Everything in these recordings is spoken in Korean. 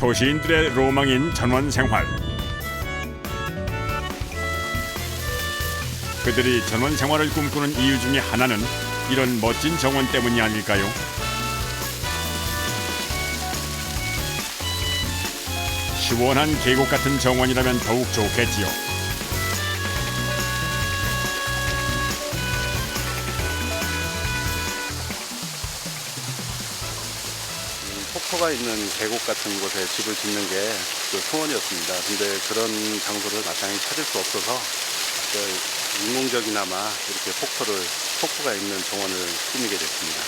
도시인들의 로망인 전원 생활. 그들이 전원 생활을 꿈꾸는 이유 중에 하나는 이런 멋진 정원 때문이 아닐까요? 시원한 계곡 같은 정원이라면 더욱 좋겠지요. 포가 있는 계곡 같은 곳에 집을 짓는 게 그 소원이었습니다. 근데 그런 장소를 마땅히 찾을 수 없어서 그 인공적이나마 이렇게 폭포를 폭포가 있는 정원을 꾸미게 됐습니다.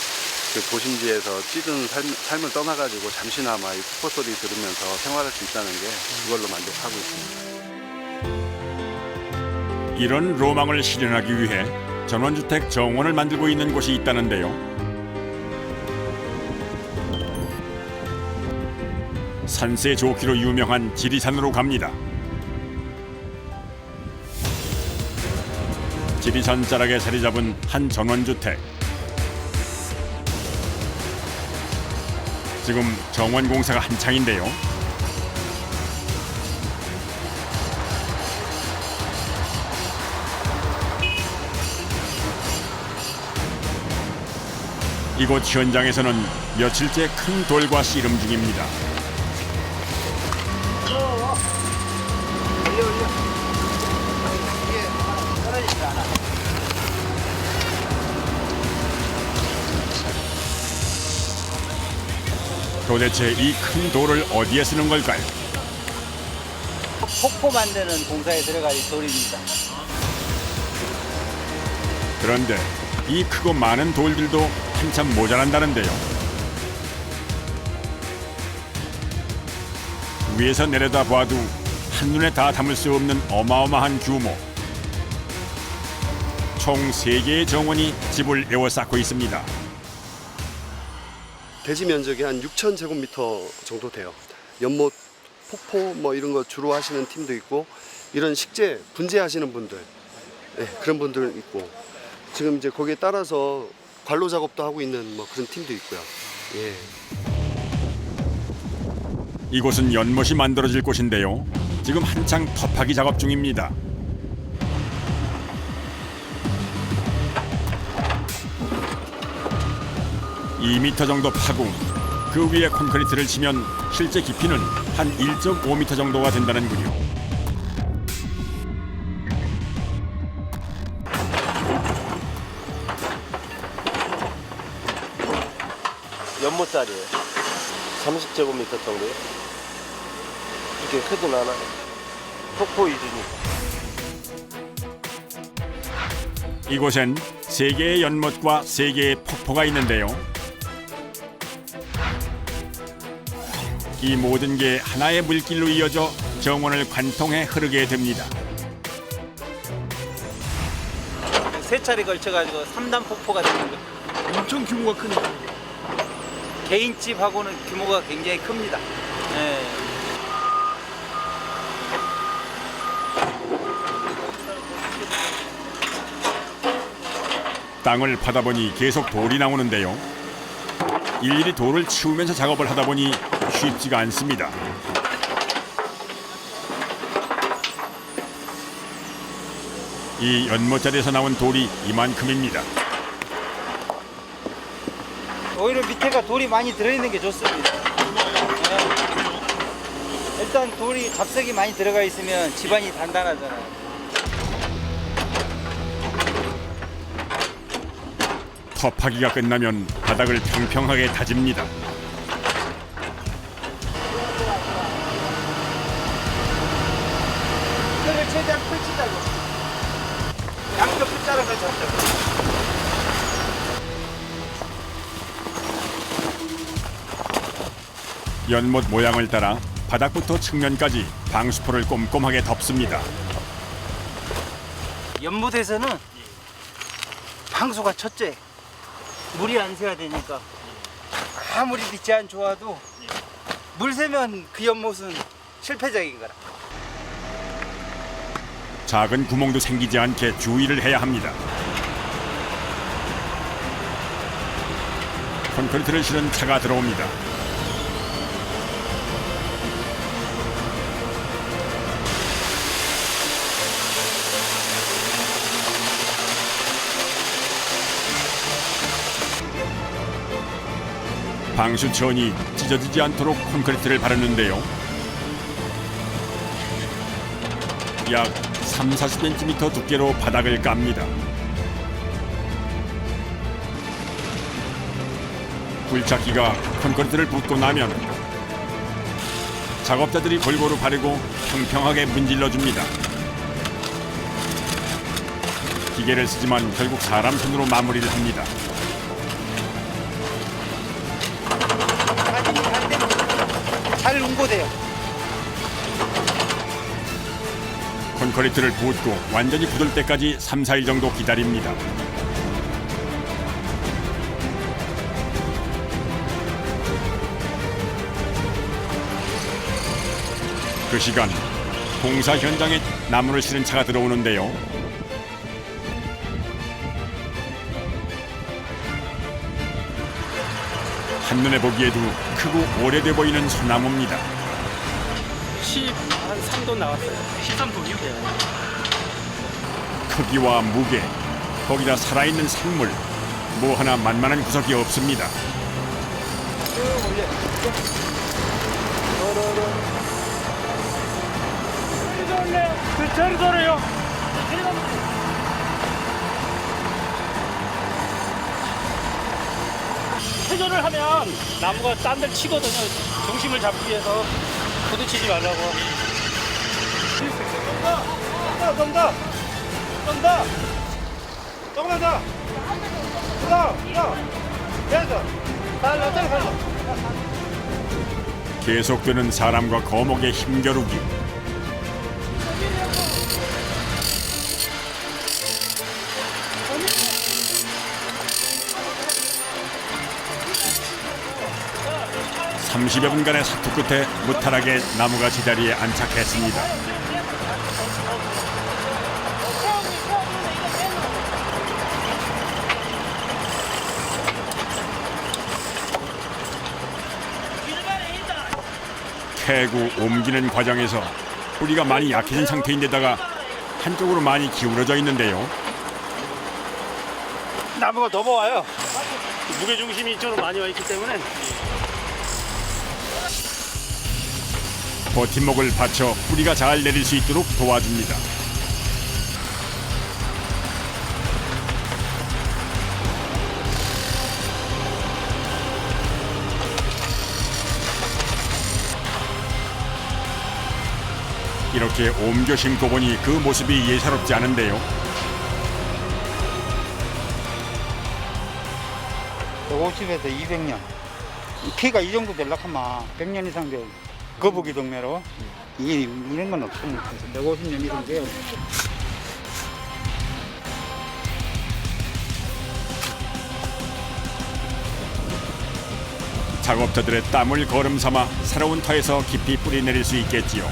그 도심지에서 찌든 삶, 삶을 떠나가지고 잠시나마 이 폭포 소리 들으면서 생활할 수 있다는 게 그걸로 만족하고 있습니다. 이런 로망을 실현하기 위해 전원주택 정원을 만들고 있는 곳이 있다는데요. 산세 좋기로 유명한 지리산으로 갑니다. 지리산 자락에 자리 잡은 한 전원주택. 지금 정원 공사가 한창인데요. 이곳 현장에서는 며칠째 큰 돌과 씨름 중입니다. 도대체 이 큰 돌을 어디에 쓰는 걸까요? 폭포 만드는 공사에 들어갈 돌입니다. 그런데 이 크고 많은 돌들도 한참 모자란다는데요. 위에서 내려다 봐도 한눈에 다 담을 수 없는 어마어마한 규모. 총 세개의 정원이 집을 에워싸고 있습니다. 대지 면적이 한 6천 제곱미터 정도 돼요. 연못, 폭포 뭐 이런 거 주로 하시는 팀도 있고 이런 식재 분재하시는 분들 네, 그런 분들 있고 지금 이제 거기에 따라서 관로 작업도 하고 있는 뭐 그런 팀도 있고요. 예. 이곳은 연못이 만들어질 곳인데요. 지금 한창 터파기 작업 중입니다. (2m) 정도 파고 그 위에 콘크리트를 치면 실제 깊이는 한 (1.5m) 정도가 된다는군요. 연못짜리예요. 30제곱미터 정도요. 이렇게 크진 않아요. 폭포 위주니까. 이곳엔 세 개의 연못과 세 개의 폭포가 있는데요. 이 모든 게 하나의 물길로 이어져 정원을 관통해 흐르게 됩니다. 세 차례 걸쳐가지고 3단 폭포가 되는 거예요. 엄청 규모가 크네요. 개인 집하고는 규모가 굉장히 큽니다. 예. 땅을 파다 보니 계속 돌이 나오는데요. 일일이 돌을 치우면서 작업을 하다 보니 쉽지가 않습니다. 이 연못자리에서 나온 돌이 이만큼입니다. 오히려 밑에가 돌이 많이 들어있는 게 좋습니다. 예. 일단 돌이 잡색이 많이 들어가 있으면 집안이 단단하잖아요. 터파기가 끝나면 바닥을 평평하게 다집니다. 끈을 최대한 펼친다고. 양쪽 끝자락을 잡자고. 연못 모양을 따라 바닥부터 측면까지 방수포를 꼼꼼하게 덮습니다. 연못에서는 방수가 첫째. 물이 안 새야 되니까 아무리 빛이 안 좋아도 물 새면 그 연못은 실패적인 거라. 작은 구멍도 생기지 않게 주의를 해야 합니다. 콘크리트를 실은 차가 들어옵니다. 방수천이 찢어지지 않도록 콘크리트를 바르는데요. 약 3, 40cm 두께로 바닥을 깝니다. 굴착기가 콘크리트를 붓고 나면 작업자들이 골고루 바르고 평평하게 문질러 줍니다. 기계를 쓰지만 결국 사람 손으로 마무리를 합니다. 응고돼요. 콘크리트를 붓고 완전히 굳을 때까지 3, 4일 정도 기다립니다. 그 시간 공사 현장에 나무를 실은 차가 들어오는데요. 한눈에 보기에도 크고 오래돼 보이는 소나무입니다. 13돈 나왔어요. 13돈이요? 크기와 무게, 거기다 살아있는 생물, 뭐 하나 만만한 구석이 없습니다. 그 저리 돌아요. 회전을 하면 나무가 딴데 치거든요. 중심을 잡기 위해서 부딪히지 말라고. 좀 더, 좀 더, 좀 더, 조금만 더. 더, 더. 됐어. 달라, 달라, 달라. 계속되는 사람과 거목의 힘겨루기. (30여) 분간의 사투 끝에 무탈하게 나무가 제자리에 안착했습니다. 캐고 옮기는 과정에서 뿌리가 많이 약해진 상태인데다가 한쪽으로 많이 기울어져 있는데요. 나무가 넘어와요. 무게 중심이 이쪽으로 많이 와 있기 때문에 버팀목을 받쳐 뿌리가 잘 내릴 수 있도록 도와줍니다. 이렇게 옮겨 심고 보니 그 모습이 예사롭지 않은데요. 150에서 200년. 키가 이 정도 될락하면 100년 이상 돼. 거북이 동매로. 이, 이런 건 없습니다. 150년 이상 돼요. 작업자들의 땀을 거름 삼아 새로운 터에서 깊이 뿌리 내릴 수 있겠지요.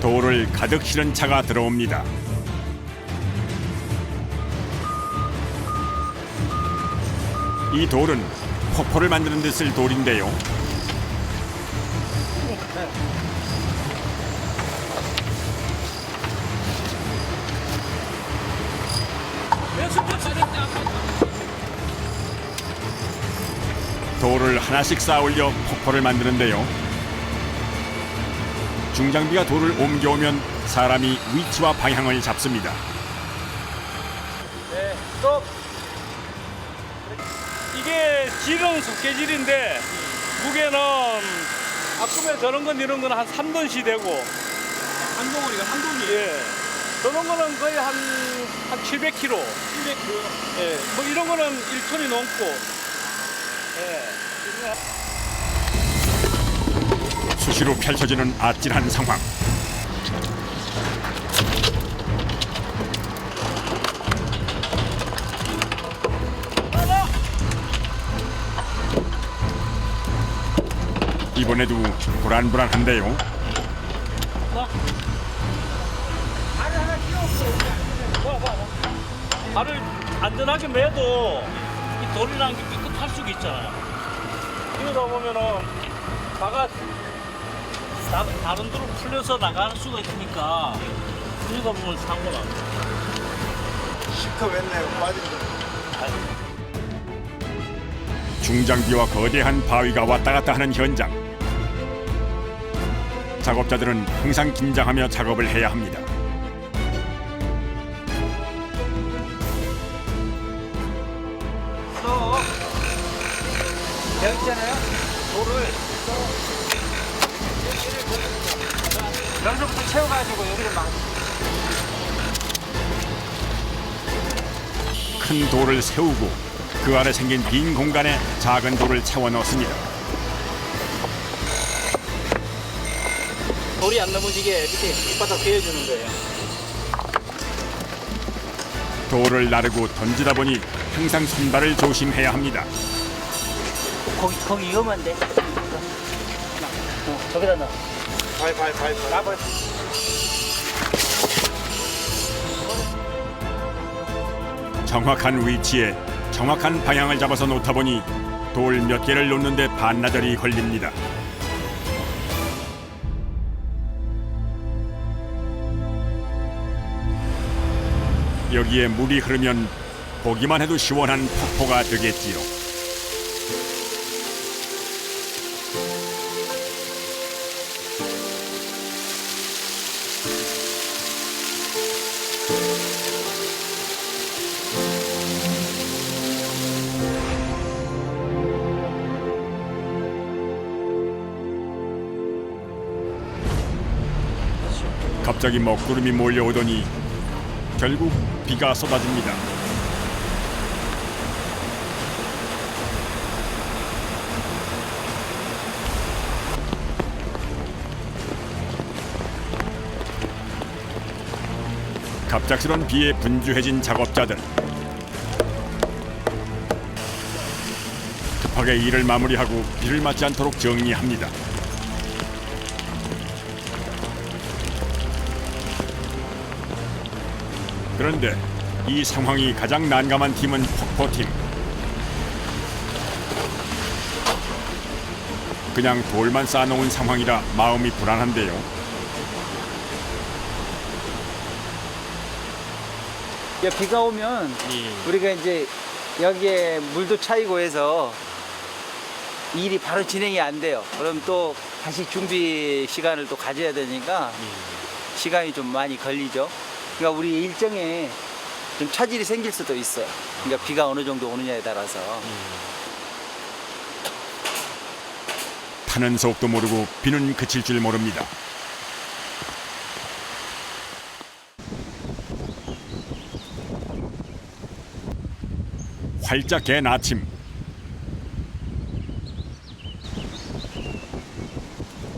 돌을 가득 실은 차가 들어옵니다. 이 돌은 폭포를 만드는 데 쓸 돌인데요. 돌을 하나씩 쌓아 올려 폭포를 만드는데요. 중장비가 돌을 옮겨오면 사람이 위치와 방향을 잡습니다. 네, 또 이게 질은 숙계질인데 무게는 아까에 저런 건 이런 거는 한 3돈씩 되고 한 덩어리가 한 돈이에요? 예. 저런 거는 거의 한, 한 700kg. 700kg? 예. 뭐 이런 거는 1톤이 넘고. 예. 수시로 펼쳐지는 아찔한 상황. 이번에도 불안불안한데요. 발을 안전하게 매도 이 돌이라는 게 삐끗할 수가 있잖아요. 이러다 보면은 바가 다, 다른 데로 풀려서 나갈 수가 있으니까 이러다 보면 사고가. 시커했네요 빠진 거. 중장비와 거대한 바위가 왔다 갔다 하는 현장. 작업자들은 항상 긴장하며 작업을 해야 합니다. 또 여기 있잖아요. 돌을 또 여기서부터 채워가지고 여기를 막 큰 돌을 세우고 그 아래 생긴 빈 공간에 작은 돌을 채워 넣습니다. 돌이 안 넘어지게 밑에 밑바닥 베어주는 거예요. 돌을 나르고 던지다 보니 항상 손발을 조심해야 합니다. 거기 거기 위험한데. 어, 저기다 놔. 발, 발, 발, 발. 정확한 위치에 정확한 방향을 잡아서 놓다 보니 돌 몇 개를 놓는데 반나절이 걸립니다. 여기에 물이 흐르면 보기만 해도 시원한 폭포가 되겠지요. 갑자기 먹구름이 몰려오더니 결국 비가 쏟아집니다. 갑작스런 비에 분주해진 작업자들. 급하게 일을 마무리하고 비를 맞지 않도록 정리합니다. 그런데 이 상황이 가장 난감한 팀은 폭포팀. 그냥 돌만 쌓아놓은 상황이라 마음이 불안한데요. 야, 비가 오면 우리가 이제 여기에 물도 차이고 해서 일이 바로 진행이 안 돼요. 그럼 또 다시 준비 시간을 또 가져야 되니까 시간이 좀 많이 걸리죠. 그러니까 우리 일정에 좀 차질이 생길 수도 있어요. 그러니까 비가 어느 정도 오느냐에 따라서. 타는 속도 모르고 비는 그칠 줄 모릅니다. 활짝 갠 아침.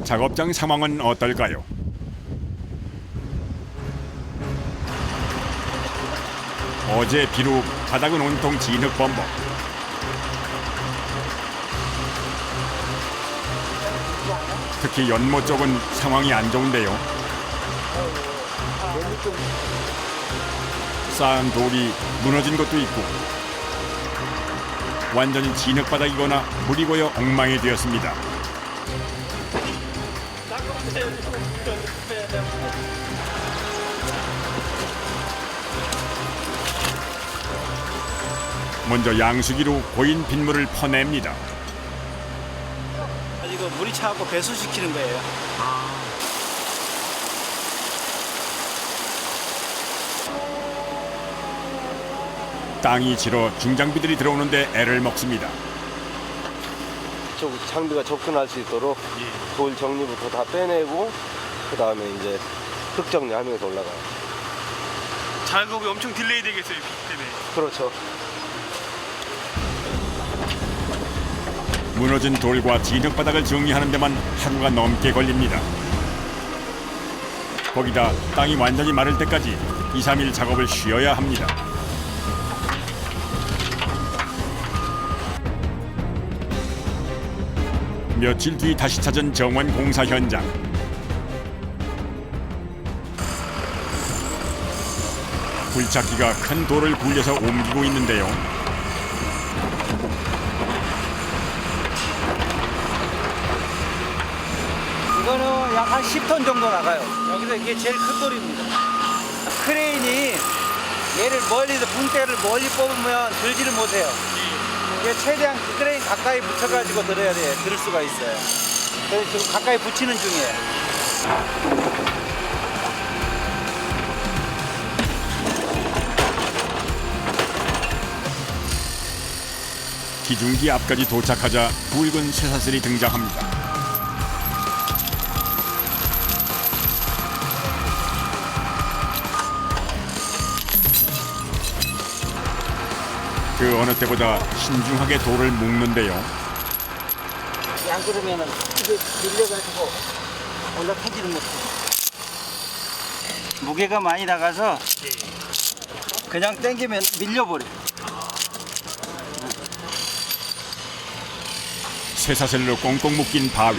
작업장 상황은 어떨까요? 어제 비로 바닥은 온통 진흙범벅. 특히 연못 쪽은 상황이 안 좋은데요. 쌓은 돌이 무너진 것도 있고 완전히 진흙바닥이거나 물이 고여 엉망이 되었습니다. 먼저 양수기로 고인 빗물을 퍼냅니다. 이거 물이 차갖고 배수시키는 거예요. 땅이 질어 중장비들이 들어오는데 애를 먹습니다. 저 장비가 접근할 수 있도록 돌 정리부터 다 빼내고 그 다음에 이제 흙 정리하면서 올라가요. 작업이 엄청 딜레이 되겠어요, 비 때문에. 그렇죠. 무너진 돌과 진흙 바닥을 정리하는 데만 하루가 넘게 걸립니다. 거기다 땅이 완전히 마를 때까지 2, 3일 작업을 쉬어야 합니다. 며칠 뒤 다시 찾은 정원 공사 현장. 굴착기가 큰 돌을 굴려서 옮기고 있는데요. 이거는 약 한 10톤 정도 나가요. 여기서 이게 제일 큰 돌입니다. 크레인이 얘를 멀리서 붕대를 멀리 뽑으면 들지를 못해요. 이게 최대한 그레인 가까이 붙여가지고 들어야 돼. 들을 수가 있어요. 그래서 지금 가까이 붙이는 중이에요. 기중기 앞까지 도착하자 붉은 쇠사슬이 등장합니다. 그 어느 때보다 신중하게 돌을 묶는데요. 안 그러면은 이게 밀려가지고 올라타지를 못해. 무게가 많이 나가서 그냥 당기면 밀려버려. 쇠사슬로 꽁꽁 묶인 바위.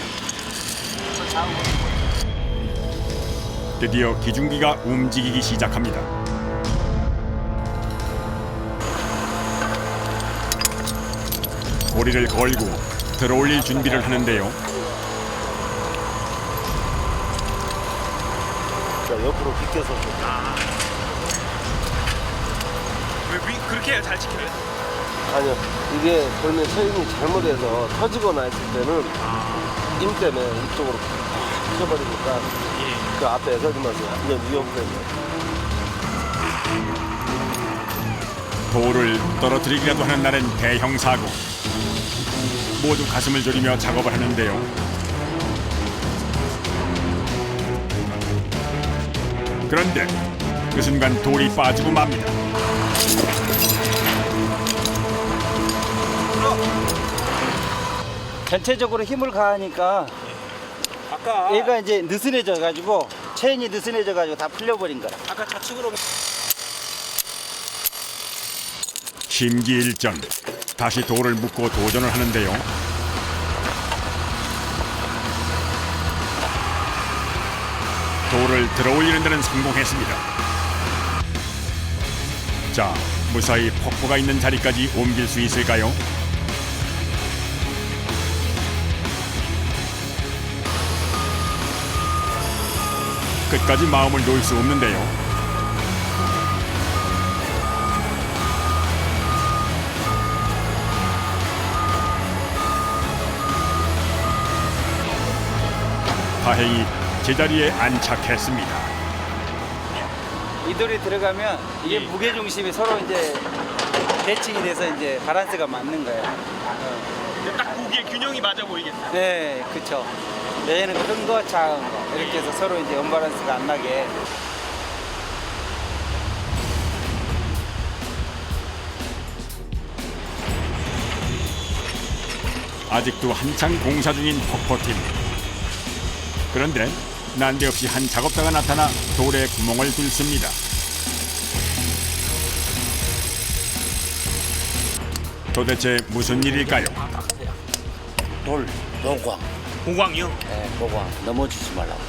드디어 기중기가 움직이기 시작합니다. 고리를 걸고 들어올릴 준비를 하는데요. 자, 옆으로 비껴서 왜 그렇게 해야 잘 지켜요? 아니요 이게 돌면 체인이 잘못해서 터지거나 했을 때는 힘 때문에 이쪽으로 휘어버리니까 그 앞에 서지면서 완전 위험해요. 돌을 떨어뜨리기라도 하는 날엔 대형 사고. 모두 가슴을 졸이며 작업을 하는데요. 그런데 그 순간 돌이 빠지고 맙니다. 전체적으로 힘을 가하니까 아까 얘가 이제 느슨해져 가지고 체인이 느슨해져 가지고 다 풀려버린 거야. 아까 좌측으로 심기일전 다시 돌을 묶고 도전을 하는데요. 돌을 들어올리는 데는 성공했습니다. 자, 무사히 폭포가 있는 자리까지 옮길 수 있을까요? 끝까지 마음을 놓을 수 없는데요. 다행히 제자리에 안착했습니다. 이 돌이 들어가면 이게 예. 무게 중심이 서로 이제 대칭이 돼서 이제 바란스가 맞는 거예요. 어. 딱 보기에 균형이 맞아 보이겠어요. 네, 그렇죠. 얘는 큰 거, 작은 거 이렇게 해서 서로 이제 언바란스가 안 나게. 아직도 한창 공사 중인 폭포팀. 그런데 난데없이 한 작업자가 나타나 돌에 구멍을 뚫습니다. 도대체 무슨 일일까요? 돌, 보광. 보광이요? 네, 보광. 넘어지지 말라고.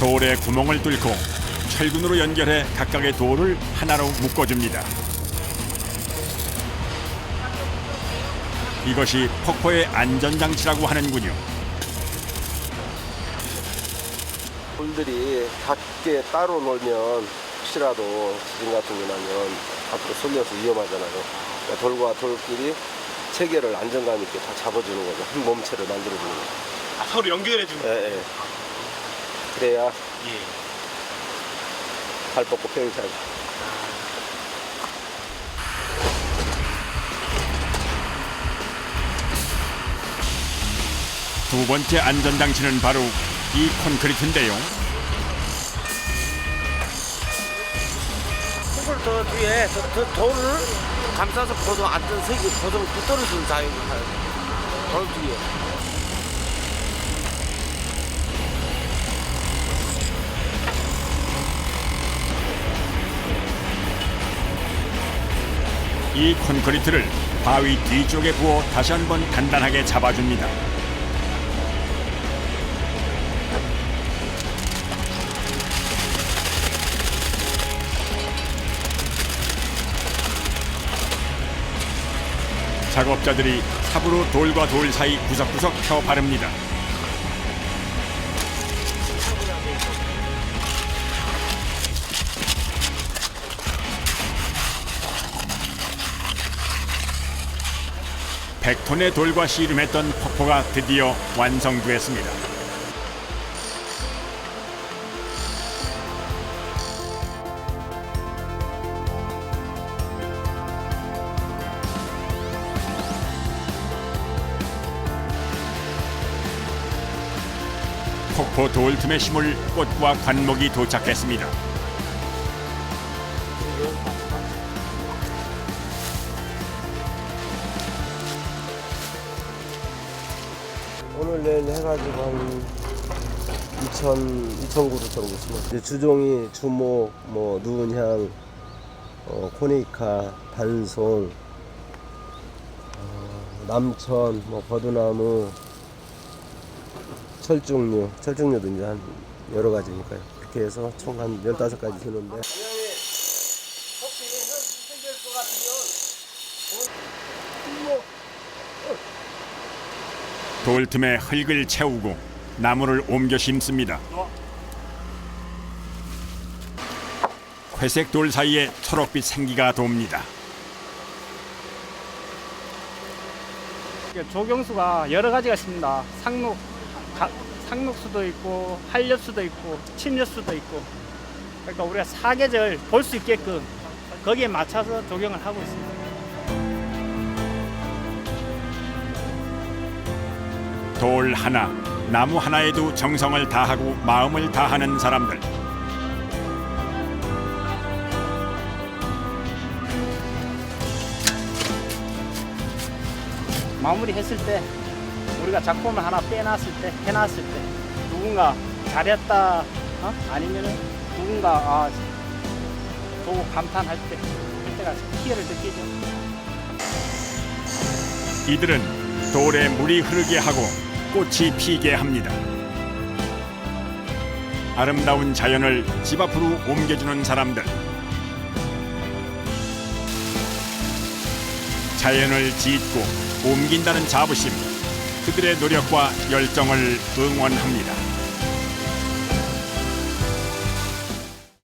돌에 구멍을 뚫고 철근으로 연결해 각각의 돌을 하나로 묶어줍니다. 이것이 폭포의 안전장치라고 하는군요. 돌들이 작게 따로 놀면 혹시라도 지진 같은 게 나면 앞으로 쏠려서 위험하잖아요. 그러니까 돌과 돌끼리 체계를 안정감 있게 다 잡아주는 거죠. 한 몸체를 만들어주는 거죠. 아, 서로 연결해 주는 예, 예. 그래야 예. 발 뻗고 평차고. 두 번째 안전장치는 바로 이 콘크리트인데요. 그걸 더 뒤에 저, 저 돌을 감싸서 고정 앉은 색이 고정 붙들어주는 작용을 하는 돌 뒤에. 이 콘크리트를 바위 뒤쪽에 부어 다시 한번 단단하게 잡아줍니다. 작업자들이 삽으로 돌과 돌 사이 구석구석 펴 바릅니다. 백톤의 돌과 씨름했던 퍼포가 드디어 완성됐습니다. 폭포 돌 틈에 심을 꽃과 관목이 도착했습니다. 오늘 내일 해가지고 한 2천 2천 그루 정도 심었어요. 주종이 주목, 뭐 누운향, 어, 코니카, 반송, 어, 남천, 뭐 버드나무, 철쭉류, 철쭉류도 이제 한 여러 가지니까요. 그렇게 해서 총 한 15가지 주는데 돌 틈에 흙을 채우고 나무를 옮겨 심습니다. 회색 돌 사이에 초록빛 생기가 돕니다. 조경수가 여러 가지가 있습니다. 상록, 가- 상록수도 있고 한렵수도 있고 침렵수도 있고 그러니까 우리가 사계절 볼 수 있게끔 거기에 맞춰서 조경을 하고 있습니다. 돌 하나, 나무 하나에도 정성을 다하고 마음을 다하는 사람들. 마무리했을 때 우리가 작품을 하나 빼놨을 때 해놨을 때 누군가 잘했다 어? 아니면은 누군가 아, 보고 감탄할 때 그때가 희열을 느끼죠. 이들은 돌에 물이 흐르게 하고 꽃이 피게 합니다. 아름다운 자연을 집 앞으로 옮겨주는 사람들. 자연을 짓고 옮긴다는 자부심. 그들의 노력과 열정을 응원합니다.